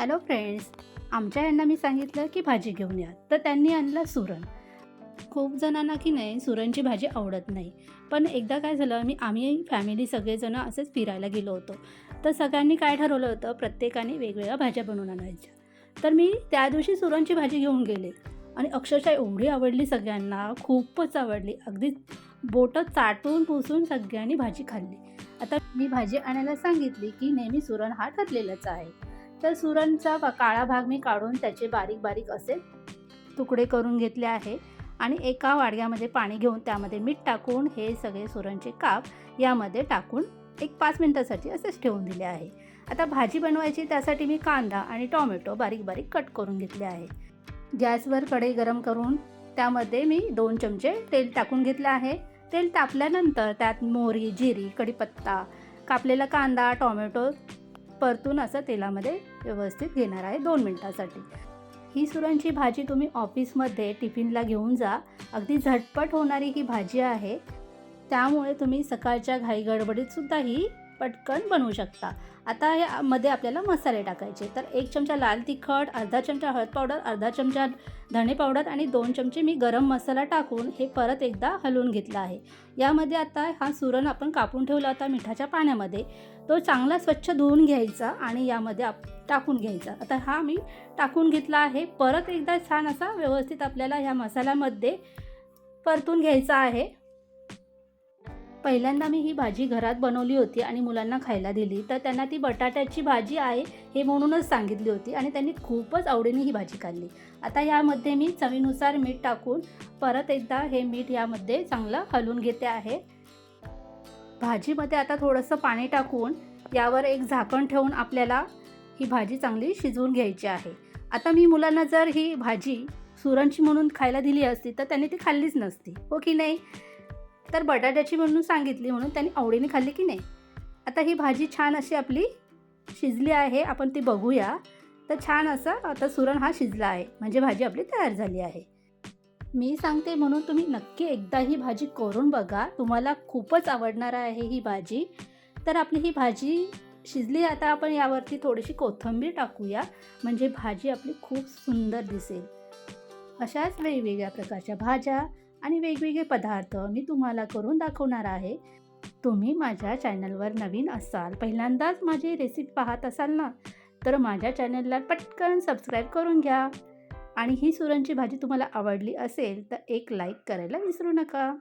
Hello friends आमच्या यांना मी सांगितलं की भाजी घेऊन या. तर त्यांनी आणलं सुरण. खूप जणांना की नाही सुरणची भाजी आवडत नाही. पण एकदा काय झालं मी आम्ही फॅमिली सगळेजण असेच फिरायला गेलो होतो. तर सगळ्यांनी काय ठरवलं होतं प्रत्येकाने वेगवेगळ्या भाज्या बनवून आणायच्या. तर मी त्या दिवशी सुरणची भाजी घेऊन गेले. आणि अक्षरशः एवढी आवडली सगळ्यांना खूपच आवडली. अगदी बोटं चाटून पुसून सगळ्यांनी भाजी खाल्ली. आता मी भाजी आणायला सांगितली की नेहमी सुरण हा ठरलेलाच आहे. तर सुरणचा काळा भाग मी काढून त्याचे बारीक बारीक असे तुकडे करून घेतले आहे. आणि एका वाडग्यामध्ये पाणी घेऊन त्यामध्ये मीठ टाकून हे सगळे सुरणचे काप यामध्ये टाकून एक पाच मिनटासाठी असेच ठेवून दिले आहे. आता भाजी बनवायची त्यासाठी मी कांदा आणि टॉमॅटो बारीक बारीक कट करून घेतले आहे. गॅसवर कढई गरम करून त्यामध्ये मी दोन चमचे तेल टाकून घेतले आहे. तेल तापल्यानंतर त्यात मोहरी जिरी कढीपत्ता कापलेला कांदा टॉमॅटो परतून असं तेलामध्ये व्यवस्थित घेणार आहे दोन मिनटासाठी. ही सुरांची भाजी तुम्ही ऑफिसमध्ये टिफिनला घेऊन जा. अगदी झटपट होणारी ही भाजी आहे. त्यामुळे तुम्ही सकाळच्या घाई गडबडीतसुद्धा ही पटकन बनवू शकता. आता यामध्ये आपल्याला मसाले टाकायचे. तर एक चमचा लाल तिखट अर्धा चमचा हळद पावडर अर्धा चमचा धणे पावडर आणि दोन चमचे मी गरम मसाला टाकून हे परत एकदा हलवून घेतलं आहे. यामध्ये आता हा सुरण आपण कापून ठेवला होता मिठाच्या पाण्यामध्ये. तो चांगला स्वच्छ धुवून घ्यायचा आणि यामध्ये आप टाकून घ्यायचा. आता हा मी टाकून घेतला आहे. परत एकदा छान असा व्यवस्थित आपल्याला ह्या मसाल्यामध्ये परतून घ्यायचा आहे. पहिल्यांदा मी ही भाजी घरात बनवली होती आणि मुलांना खायला दिली. तर त्यांना ती बटाट्याची भाजी आहे हे म्हणूनच सांगितली होती आणि त्यांनी खूपच आवडीने ही भाजी खाल्ली. आता यामध्ये मी चवीनुसार मीठ टाकून परत एकदा हे मीठ यामध्ये चांगलं हलवून घेते आहे. भाजीमध्ये आता थोडंसं पाणी टाकून यावर एक झाकण ठेवून आपल्याला ही भाजी चांगली शिजवून घ्यायची आहे. आता मी मुलांना जर ही भाजी सुरणची म्हणून खायला दिली असती तर त्यांनी ती खाल्लीच नसती. हो की नाही? तर बटाट्याची म्हणून सांगितली म्हणून त्यांनी आवडीने खाल्ली की नाही. आता ही भाजी छान अशी आपली शिजली आहे आपण ती बघूया. तर छान असं आता सुरण हा शिजला आहे म्हणजे भाजी आपली तयार झाली आहे. मी सांगते म्हणून तुम्ही नक्की एकदा ही भाजी करून बघा तुम्हाला खूपच आवडणार आहे ही भाजी. तर आपली ही भाजी शिजली आता आपण यावरती थोडीशी कोथिंबीर टाकूया म्हणजे भाजी आपली खूप सुंदर दिसेल. अशाच वेगवेगळ्या प्रकारच्या भाज्या आणि वेगवेगळे पदार्थ मी तुम्हाला करून दाखवणार आहे. तुम्ही माझ्या चॅनलवर नवीन असाल पहिल्यांदाच माझी रेसिपी पाहत असाल ना तर माझ्या चॅनलला पटकन सबस्क्राईब करून घ्या. आणि ही सुरणची भाजी तुम्हाला आवडली असेल तर एक लाईक करायला विसरू नका.